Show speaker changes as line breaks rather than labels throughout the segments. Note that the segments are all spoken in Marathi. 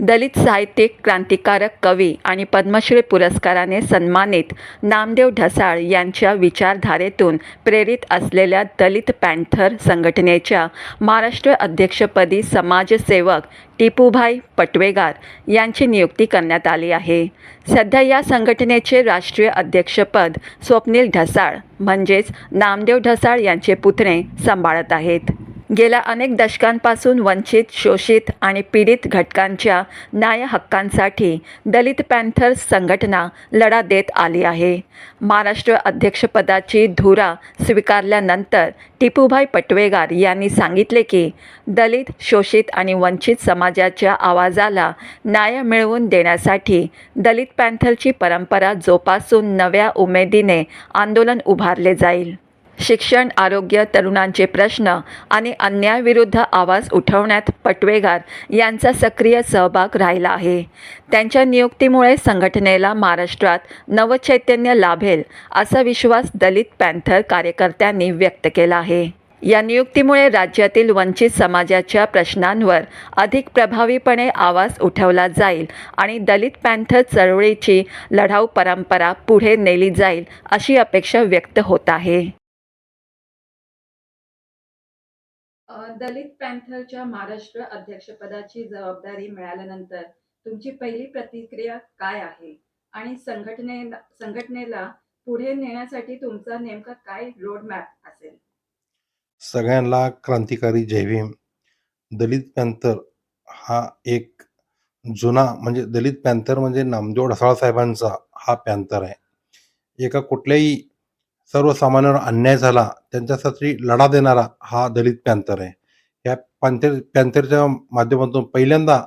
दलित साहित्यिक क्रांतिकारक कवी आणि पद्मश्री पुरस्काराने सन्मानित नामदेव ढसाळ यांच्या विचारधारेतून प्रेरित असलेल्या दलित पॅन्थर संघटनेच्या महाराष्ट्र अध्यक्षपदी समाजसेवक टिपूभाई पटवेगार यांची नियुक्ती करण्यात आली आहे. सध्या या संघटनेचे राष्ट्रीय अध्यक्षपद स्वप्नील ढसाळ म्हणजेच नामदेव ढसाळ यांचे पुतणे सांभाळत आहेत. गेल्या अनेक दशकांपासून वंचित शोषित आणि पीडित घटकांच्या न्याय हक्कांसाठी दलित पॅन्थर्स संघटना लढा देत आली आहे. महाराष्ट्र अध्यक्षपदाची धुरा स्वीकारल्यानंतर टिपूभाई पटवेगार यांनी सांगितले की दलित शोषित आणि वंचित समाजाच्या आवाजाला न्याय मिळवून देण्यासाठी दलित पॅन्थरची परंपरा जोपासून नव्या उमेदीने आंदोलन उभारले जाईल. शिक्षण आरोग्य तरुणांचे प्रश्न आणि अन्यायाविरुद्ध आवाज उठवण्यात पटवेगार यांचा सक्रिय सहभाग राहिला आहे. त्यांच्या नियुक्तीमुळे संघटनेला महाराष्ट्रात नवचैतन्य लाभेल असा विश्वास दलित पॅन्थर कार्यकर्त्यांनी व्यक्त केला आहे. या नियुक्तीमुळे राज्यातील वंचित समाजाच्या प्रश्नांवर अधिक प्रभावीपणे आवाज उठवला जाईल आणि दलित पॅन्थर चळवळीची लढाऊ परंपरा पुढे नेली जाईल अशी अपेक्षा व्यक्त होत आहे. दलित पॅन्थरच्या महाराष्ट्र अध्यक्षपदाची जबाबदारी मिळाल्यानंतर तुमची पहिली प्रतिक्रिया काय आहे? आणि संघटने संघटनेला पुढे नेण्यासाठी तुमचा नेमका काय रोडमॅप असेल?
सगळ्यांना क्रांतिकारी जयभीम दलित पॅन्थर हा एक जुना म्हणजे दलित पॅन्थर म्हणजे नामदेव ढसाळ साहेबांचा हा पॅन्थर आहे. एका कुठल्याही सर्वसामान्यांवर अन्याय झाला त्यांच्यासाठी लढा देणारा हा दलित पॅन्थर आहे. या पॅन्थर पॅन्थरच्या माध्यमातून पहिल्यांदा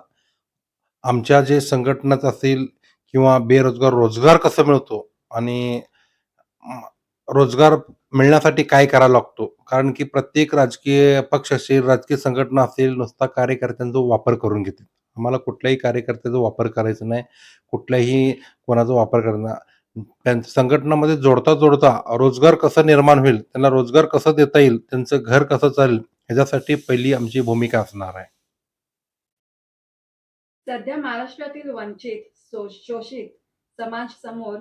आमच्या जे संघटनाच असेल किंवा बेरोजगार रोजगार कसा मिळतो आणि रोजगार मिळण्यासाठी काय करावा लागतो? कारण की प्रत्येक राजकीय पक्ष असेल राजकीय संघटना असेल नुसता कार्यकर्त्यांचा वापर करून घेते आम्हाला कुठल्याही कार्यकर्त्याचा वापर करायचा नाही कुठल्याही कोणाचा वापर करणार. संघटनामध्ये जोडता जोडता रोजगार कसा निर्माण होईल त्यांना रोजगार कसा देता येईल त्यांचं घर कसं चालेल ह्याच्यासाठी पहिली आमची भूमिका असणार आहे.
सध्या महाराष्ट्रातील वंचित शोषित समाज समोर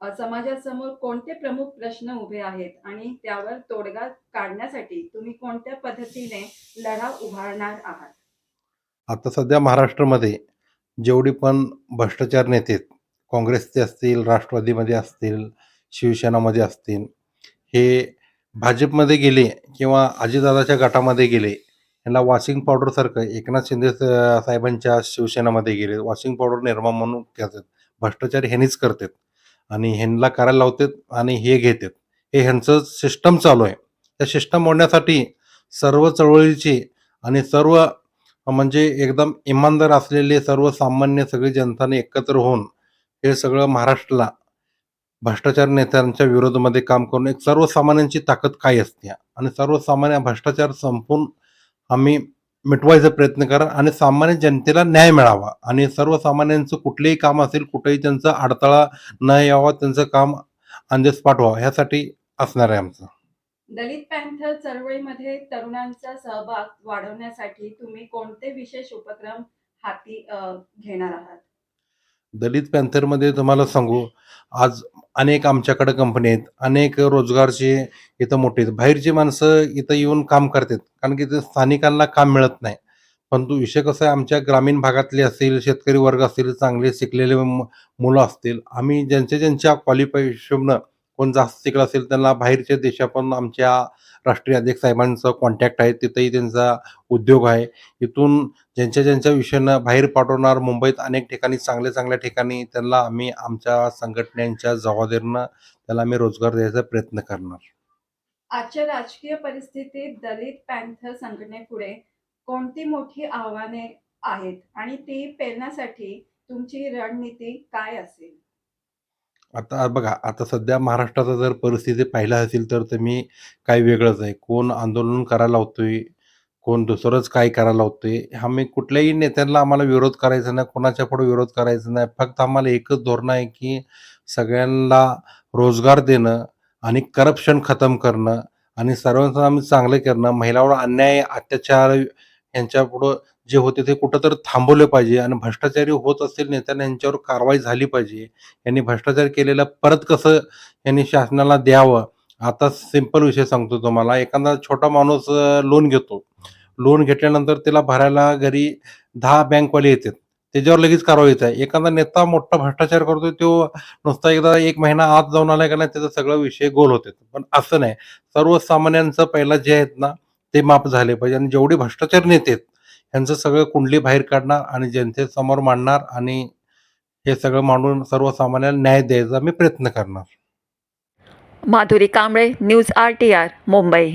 समाजासमोर कोणते प्रमुख प्रश्न उभे आहेत आणि त्यावर तोडगा काढण्यासाठी तुम्ही कोणत्या पद्धतीने लढा उभारणार आहात?
आता सध्या महाराष्ट्रामध्ये जेवढी पण भ्रष्टाचार नेते काँग्रेसचे असतील राष्ट्रवादीमध्ये असतील शिवसेनामध्ये असतील हे भाजपमध्ये गेले किंवा अजितदादाच्या गटामध्ये गेले ह्यांना वॉशिंग पावडरसारखं एकनाथ शिंदे साहेबांच्या शिवसेनामध्ये गेले. वॉशिंग पावडर निर्माण म्हणून करतात. भ्रष्टाचार ह्यांनीच करतात. आणि ह्यांना करायला लावतात आणि हे घेतात. हे ह्यांचं सिस्टम चालू आहे. त्या सिस्टम मोडण्यासाठी सर्व चळवळीची आणि सर्व म्हणजे एकदम इमानदार असलेले सर्वसामान्य सगळी जनताने एकत्र होऊन हे सगळं महाराष्ट्राला भ्रष्टाचार नेत्यांच्या विरोधामध्ये काम करून एक सर्वसामान्यांची ताकद काय असते? आणि सर्वसामान्य भ्रष्टाचार संपून आम्ही मिटवायचा प्रयत्न करा आणि सामान्य जनतेला न्याय मिळावा. आणि सर्वसामान्यांचं कुठलेही काम असेल कुठेही त्यांचा अडथळा न यावा त्यांचं काम अंदेज पाठवा ह्यासाठी असणार आहे आमचं.
दलित पॅन्थर चळवळीमध्ये तरुणांचा सहभाग वाढवण्यासाठी तुम्ही कोणते विशेष उपक्रम हाती घेणार आहात?
दलित पॅन्थरमध्ये तुम्हाला सांगू आज अनेक आमच्याकडे कंपनी आहेत अनेक रोजगारचे इथं मोठे आहेत. बाहेरची माणसं इथं येऊन काम करतात कारण की ते स्थानिकांना काम मिळत नाही. परंतु विषय कसं आहे आमच्या ग्रामीण भागातले असतील शेतकरी वर्ग असतील चांगले शिकलेले मुलं असतील आम्ही ज्यांच्या ज्यांच्या क्वालिफिकेशननं कोण जास्त तिकडं असेल त्यांना बाहेरच्या देशापण आमच्या राष्ट्रीय अध्यक्ष साहेबांचं कॉन्टॅक्ट आहे. तिथेही त्यांचा उद्योग आहे. इथून ज्यांच्या ज्यांच्या विषयानं बाहेर पाठवणार मुंबईत अनेक ठिकाणी चांगल्या चांगल्या ठिकाणी त्यांना आम्ही आमच्या संघटनेच्या जबाबदारीनं त्याला आम्ही रोजगार द्यायचा प्रयत्न करणार.
आजच्या राजकीय परिस्थितीत दलित पॅन्थर संघटनेपुढे कोणती मोठी आव्हाने आहेत? आणि ती पेरण्यासाठी तुमची रणनीती काय असेल?
आता बघा आता सध्या महाराष्ट्राचा जर परिस्थिती पाहिला असेल तर तुम्ही काही वेगळंच आहे. कोण आंदोलन करायला लावतोय कोण दुसरंच काय करायला लावतोय आम्ही कुठल्याही नेत्यांना आम्हाला विरोध करायचा नाही कोणाच्या पुढे विरोध करायचा नाही. फक्त आम्हाला एकच धोरण आहे की सगळ्यांना रोजगार देणं आणि करप्शन खतम करणं आणि सर्वांचं आम्ही चांगलं करणं. महिलावर अन्याय अत्याचार यांच्या पुढं जे होते ते कुठं तर थांबवले पाहिजे आणि भ्रष्टाचारी होत असतील नेत्यांना यांच्यावर कारवाई झाली पाहिजे. यांनी भ्रष्टाचार केलेला परत कसं यांनी शासनाला द्यावं? आता सिंपल विषय सांगतो तुम्हाला. एखादा छोटा माणूस लोन घेतो. लोन घेतल्यानंतर त्याला भरायला घरी दहा बँकवाले येतात. त्याच्यावर लगेच कारवाई येत आहे. एखादा नेता मोठा भ्रष्टाचार करतो तो नुसता एकदा एक महिना आत जाऊन आला का नाही त्याचा सगळा विषय गोल होते पण असं नाही. सर्वसामान्यांचं पहिला जे आहेत ना ते माफ झाले पाहिजे आणि जेवढे भ्रष्टाचार नेते आहेत यांचं सगळं कुंडली बाहेर काढणार आणि जनतेसमोर मांडणार आणि हे सगळं मांडून सर्वसामान्याला न्याय द्यायचा मी प्रयत्न करणार.
Madhuri Kamble news R T R Mumbai.